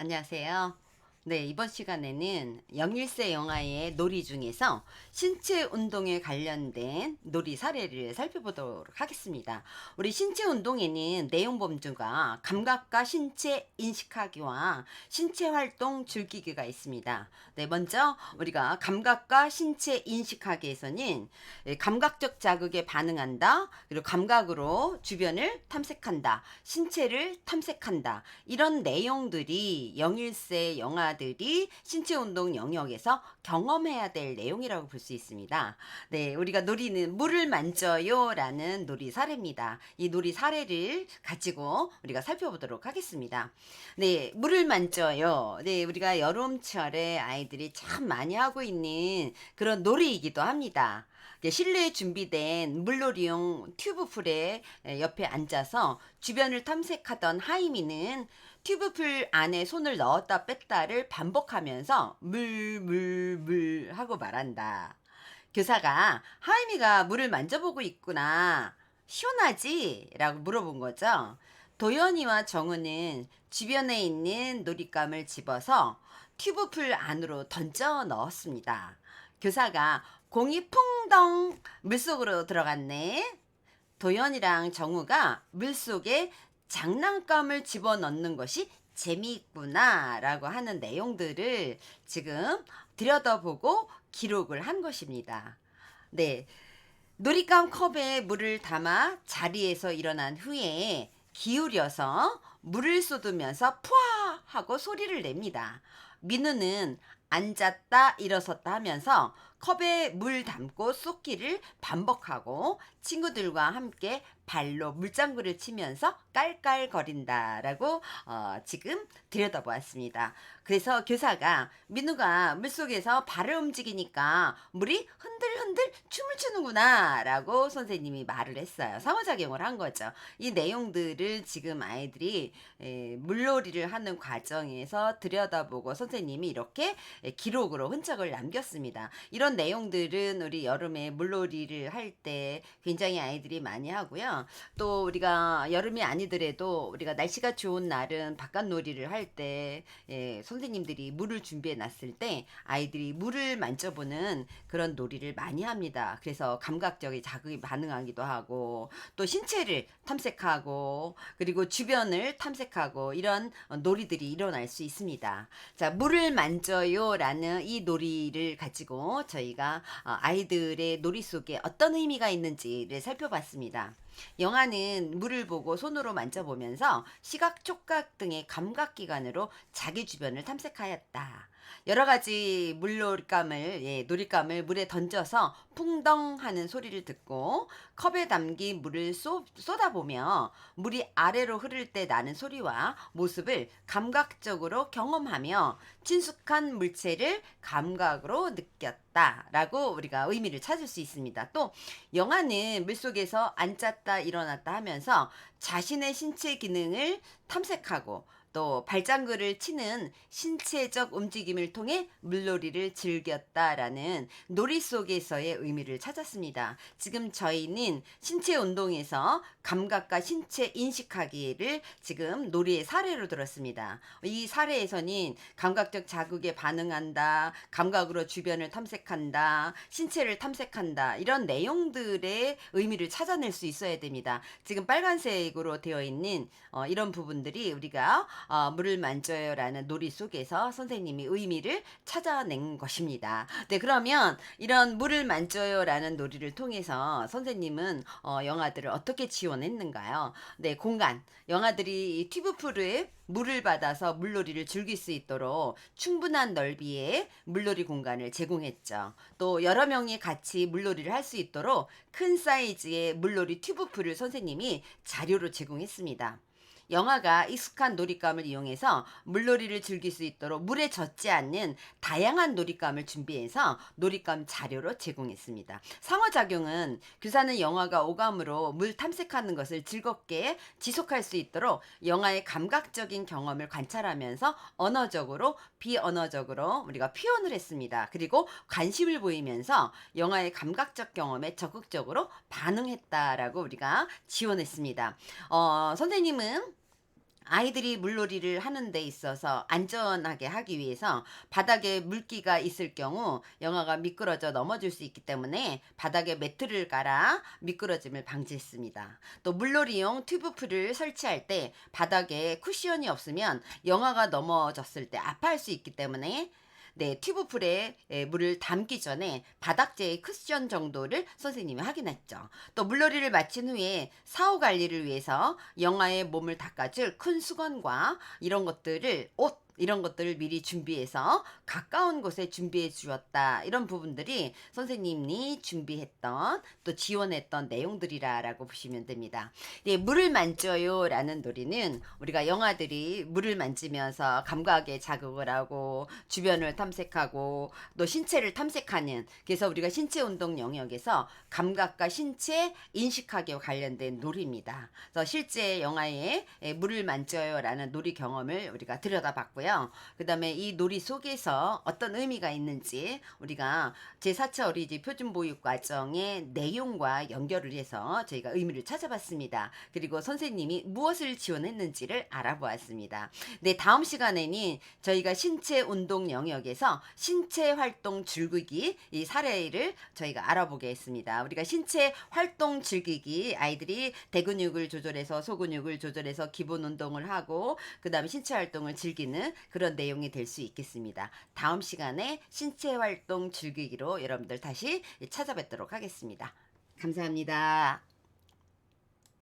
안녕하세요. 네, 이번 시간에는 영일세 영화의 놀이 중에서 신체 운동에 관련된 놀이 사례를 살펴보도록 하겠습니다. 우리 신체 운동에는 내용 범주가 감각과 신체 인식하기와 신체 활동 즐기기가 있습니다. 네, 먼저 우리가 감각과 신체 인식하기에서는 예, 감각적 자극에 반응한다. 그리고 감각으로 주변을 탐색한다. 신체를 탐색한다. 이런 내용들이 영일세 영화 들이 신체 운동 영역에서 경험해야 될 내용이라고 볼 수 있습니다. 네, 우리가 놀이는 물을 만져요라는 놀이 사례입니다. 이 놀이 사례를 가지고 우리가 살펴보도록 하겠습니다. 네, 물을 만져요. 네, 우리가 여름철에 아이들이 참 많이 하고 있는 그런 놀이이기도 합니다. 실내에 준비된 물놀이용 튜브 풀에 옆에 앉아서 주변을 탐색하던 하이미는 튜브풀 안에 손을 넣었다 뺐다를 반복하면서 물, 물, 물 하고 말한다. 교사가 하이미가 물을 만져보고 있구나. 시원하지? 라고 물어본 거죠. 도연이와 정우는 주변에 있는 놀잇감을 집어서 튜브풀 안으로 던져 넣었습니다. 교사가 공이 풍덩 물속으로 들어갔네. 도연이랑 정우가 물속에 장난감을 집어넣는 것이 재미있구나 라고 하는 내용들을 지금 들여다보고 기록을 한 것입니다. 네. 놀잇감 컵에 물을 담아 자리에서 일어난 후에 기울여서 물을 쏟으면서 푸아 하고 소리를 냅니다. 민우는 앉았다 일어섰다 하면서 컵에 물 담고 쏟기를 반복하고 친구들과 함께 발로 물장구를 치면서 깔깔거린다라고 어, 지금 들여다보았습니다. 그래서 교사가 민우가 물속에서 발을 움직이니까 물이 흔들흔들 춤을 추는구나 라고 선생님이 말을 했어요. 상호작용을 한 거죠. 이 내용들을 지금 아이들이 에, 물놀이를 하는 과정에서 들여다보고 선생님이 이렇게 에, 기록으로 흔적을 남겼습니다. 이런 내용들은 우리 여름에 물놀이를 할 때 굉장히 아이들이 많이 하고요. 또 우리가 여름이 아니더라도 우리가 날씨가 좋은 날은 바깥 놀이를 할 때 예, 선생님들이 물을 준비해 놨을 때 아이들이 물을 만져보는 그런 놀이를 많이 합니다. 그래서 감각적인 자극이 반응하기도 하고 또 신체를 탐색하고 그리고 주변을 탐색하고 이런 어, 놀이들이 일어날 수 있습니다. 자, 물을 만져요라는 이 놀이를 가지고 저희가 어, 아이들의 놀이 속에 어떤 의미가 있는지를 살펴봤습니다. 영화는 물을 보고 손으로 만져보면서 시각, 촉각 등의 감각 기관으로 자기 주변을 탐색하였다. 여러 가지 물놀이감을 예, 놀이감을 물에 던져서 풍덩 하는 소리를 듣고 컵에 담긴 물을 쏟, 쏟아보며 물이 아래로 흐를 때 나는 소리와 모습을 감각적으로 경험하며 친숙한 물체를 감각으로 느꼈다 라고 우리가 의미를 찾을 수 있습니다. 또 영화는 물속에서 앉았다 일어났다 하면서 자신의 신체 기능을 탐색하고 또 발장구를 치는 신체적 움직임을 통해 물놀이를 즐겼다라는 놀이 속에서의 의미를 찾았습니다. 지금 저희는 신체 운동에서 감각과 신체 인식하기를 지금 놀이의 사례로 들었습니다. 이 사례에서는 감각적 자극에 반응한다, 감각으로 주변을 탐색한다, 신체를 탐색한다 이런 내용들의 의미를 찾아낼 수 있어야 됩니다. 지금 빨간색으로 되어 있는 어, 이런 부분들이 우리가 어, 물을 만져요라는 놀이 속에서 선생님이 의미를 찾아낸 것입니다. 네, 그러면 이런 물을 만져요라는 놀이를 통해서 선생님은 어, 영화들을 어떻게 지원했는가요? 네, 공간. 영화들이 이 튜브풀을 물을 받아서 물놀이를 즐길 수 있도록 충분한 넓이의 물놀이 공간을 제공했죠. 또 여러 명이 같이 물놀이를 할 수 있도록 큰 사이즈의 물놀이 튜브풀을 선생님이 자료로 제공했습니다. 영화가 익숙한 놀잇감을 이용해서 물놀이를 즐길 수 있도록 물에 젖지 않는 다양한 놀잇감을 준비해서 놀잇감 자료로 제공했습니다. 상호작용은 교사는 영화가 오감으로 물 탐색하는 것을 즐겁게 지속할 수 있도록 영화의 감각적인 경험을 관찰하면서 언어적으로 비언어적으로 우리가 표현을 했습니다. 그리고 관심을 보이면서 영화의 감각적 경험에 적극적으로 반응했다라고 우리가 지원했습니다. 어, 선생님은 아이들이 물놀이를 하는 데 있어서 안전하게 하기 위해서 바닥에 물기가 있을 경우 영아가 미끄러져 넘어질 수 있기 때문에 바닥에 매트를 깔아 미끄러짐을 방지했습니다. 또 물놀이용 튜브풀을 설치할 때 바닥에 쿠션이 없으면 영아가 넘어졌을 때 아파할 수 있기 때문에 네, 튜브풀에 에, 물을 담기 전에 바닥재의 쿠션 정도를 선생님이 확인했죠. 또 물놀이를 마친 후에 사후 관리를 위해서 영아의 몸을 닦아줄 큰 수건과 이런 것들을 옷 이런 것들을 미리 준비해서 가까운 곳에 준비해 주었다. 이런 부분들이 선생님이 준비했던 또 지원했던 내용들이라라고 보시면 됩니다. 네, 물을 만져요라는 놀이는 우리가 영아들이 물을 만지면서 감각에 자극을 하고 주변을 탐색하고 또 신체를 탐색하는 그래서 우리가 신체 운동 영역에서 감각과 신체 인식하기 관련된 놀이입니다. 그래서 실제 영화에 에, 물을 만져요라는 놀이 경험을 우리가 들여다봤 고요. 그 다음에 이 놀이 속에서 어떤 의미가 있는지 우리가 제4차 어린이집 표준보육 과정의 내용과 연결을 해서 저희가 의미를 찾아봤습니다. 그리고 선생님이 무엇을 지원했는지를 알아보았습니다. 네, 다음 시간에는 저희가 신체 운동 영역에서 신체 활동 즐기기 이 사례를 저희가 알아보겠습니다. 우리가 신체 활동 즐기기 아이들이 대근육을 조절해서 소근육을 조절해서 기본 운동을 하고 그다음에 신체 활동을 즐기는 그런 내용이 될 수 있겠습니다. 다음 시간에 신체 활동 즐기기로 여러분들 다시 찾아뵙도록 하겠습니다. 감사합니다.